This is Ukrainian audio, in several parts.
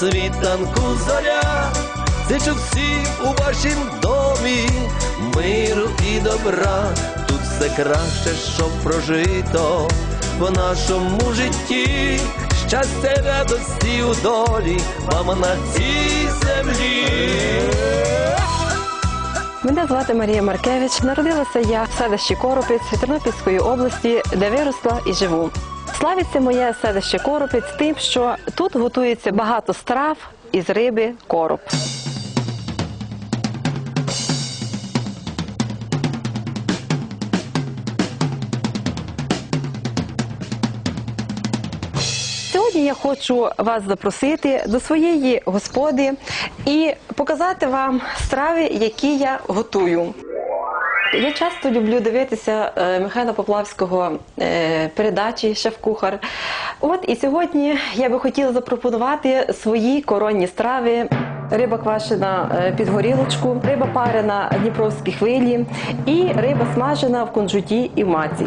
світанку зоря, Зичу всім у вашім домі миру і добра. Тут все краще, що прожито в нашому житті. Щастя, радості у долі, мама на цій землі. Мене звати Марія Маркевич. Народилася я в селищі Коропець Тернопільської області, де виросла і живу. Славиться моє селище Коропець тим, що тут готується багато страв із риби короб. Сьогодні я хочу вас запросити до своєї господи і показати вам страви, які я готую. Я часто люблю дивитися е, Михайла Поплавського е, передачі Шеф-кухар. От і сьогодні я би хотіла запропонувати свої коронні страви. Риба квашена е, під горілочку, риба парена Дніпровські хвилі і риба смажена в кунжуті і в маці.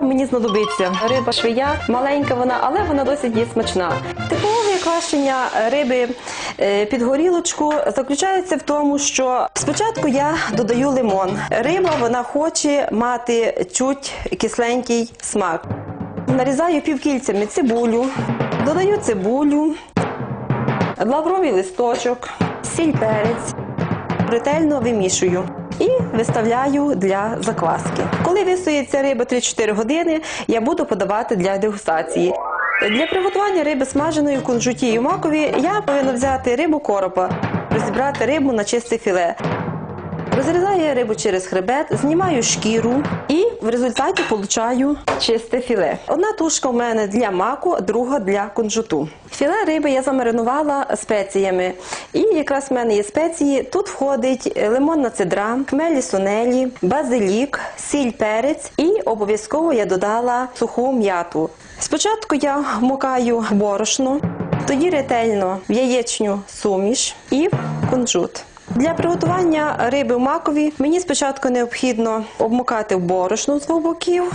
Мені знадобиться риба швия, маленька вона, але вона досить є смачна. Типове квашення риби е, під горілочку заключається в тому, що спочатку я додаю лимон. Риба вона хоче мати чуть кисленький смак. Нарізаю півкільцями цибулю, додаю цибулю, лавровий листочок, сіль перець ретельно вимішую і виставляю для закваски. Коли висується риба 3-4 години, я буду подавати для дегустації. Для приготування риби смаженої в кунжуті і макові я повинна взяти рибу коропа, розібрати рибу на чисте філе. Розрізаю рибу через хребет, знімаю шкіру і в результаті получаю чисте філе. Одна тушка у мене для маку, друга для кунжуту. Філе риби я замаринувала спеціями. І якраз в мене є спеції. Тут входить лимонна цедра, хмелі сунелі, базилік, сіль перець і обов'язково я додала суху м'яту. Спочатку я вмокаю борошно, тоді ретельно в яєчню суміш і кунжут. Для приготування риби в макові мені спочатку необхідно обмокати в борошно з двох боків,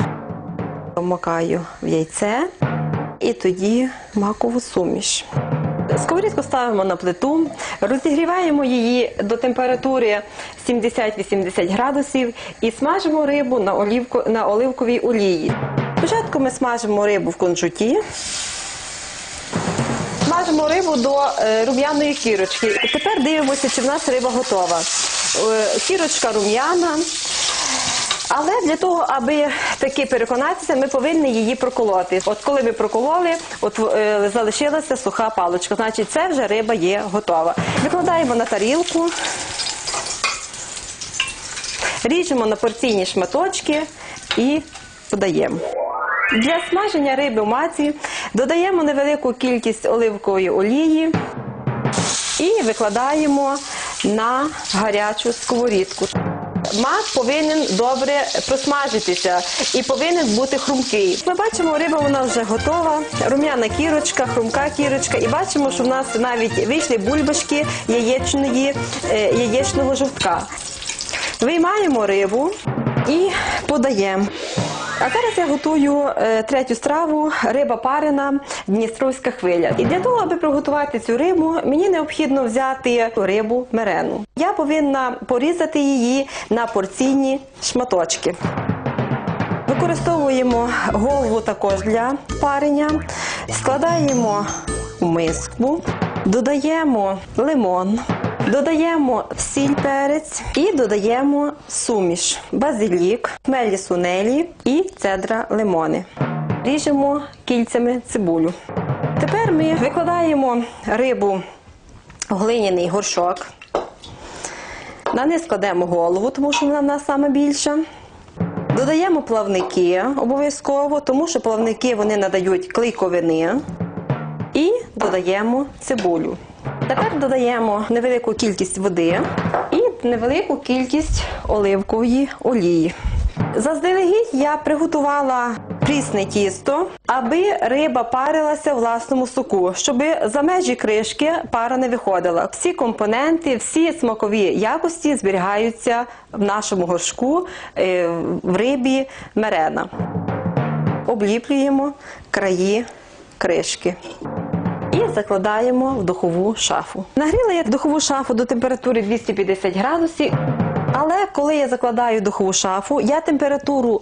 обмокаю в яйце і тоді макову суміш. Сковорідку ставимо на плиту, розігріваємо її до температури 70-80 градусів і смажимо рибу на оливковій олії. Спочатку ми смажимо рибу в кунжуті. Смажимо рибу до е, рум'яної кірочки. Тепер дивимося, чи в нас риба готова. Е, Кірочка рум'яна. Але для того, аби таки переконатися, ми повинні її проколоти. От коли ми прокололи, от е, залишилася суха паличка. Значить, це вже риба є готова. Викладаємо на тарілку, ріжемо на порційні шматочки і подаємо. Для смаження риби в маці додаємо невелику кількість оливкової олії і викладаємо на гарячу сковорідку. Мак повинен добре просмажитися і повинен бути хрумкий. Ми бачимо, риба вона вже готова, рум'яна кірочка, хрумка кірочка, і бачимо, що в нас навіть вийшли бульбашки яєчної, е, яєчного жовтка. Виймаємо рибу і подаємо. А зараз я готую е, третю страву риба парена Дністровська хвиля. І для того, аби приготувати цю рибу, мені необхідно взяти рибу мерену. Я повинна порізати її на порційні шматочки. Використовуємо голову також для парення, складаємо в миску, додаємо лимон, додаємо сіль перець і додаємо суміш, базилік, хмелі сунелі і цедра лимони. Ріжемо кільцями цибулю. Тепер ми викладаємо рибу в глиняний горшок. На низ кладемо голову, тому що вона в нас саме. Додаємо плавники обов'язково, тому що плавники вони надають клейковини. І додаємо цибулю. Тепер додаємо невелику кількість води і невелику кількість оливкової олії. Заздалегідь я приготувала прісне тісто, аби риба парилася в власному соку, щоб за межі кришки пара не виходила. Всі компоненти, всі смакові якості зберігаються в нашому горшку е, в рибі мерена. Обліплюємо краї кришки. І закладаємо в духову шафу. Нагріла я духову шафу до температури 250 градусів, але коли я закладаю духову шафу, я температуру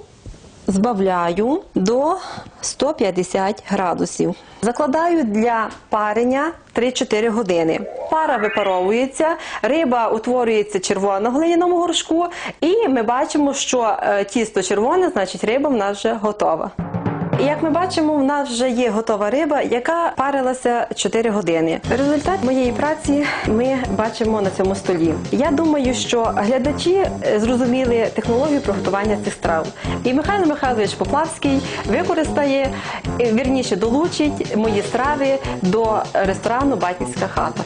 збавляю до 150 градусів. Закладаю для парення 3-4 години. Пара випаровується, риба утворюється червона в глиняному горшку, і ми бачимо, що е, тісто червоне, значить риба в нас вже готова. Як ми бачимо, в нас вже є готова риба, яка парилася 4 години. Результат моєї праці ми бачимо на цьому столі. Я думаю, що глядачі е, зрозуміли технологію приготування цих страв. І Михайло Михайлович Поплавський використає, е, вірніше долучить мої страви до ресторану Батьківська хата.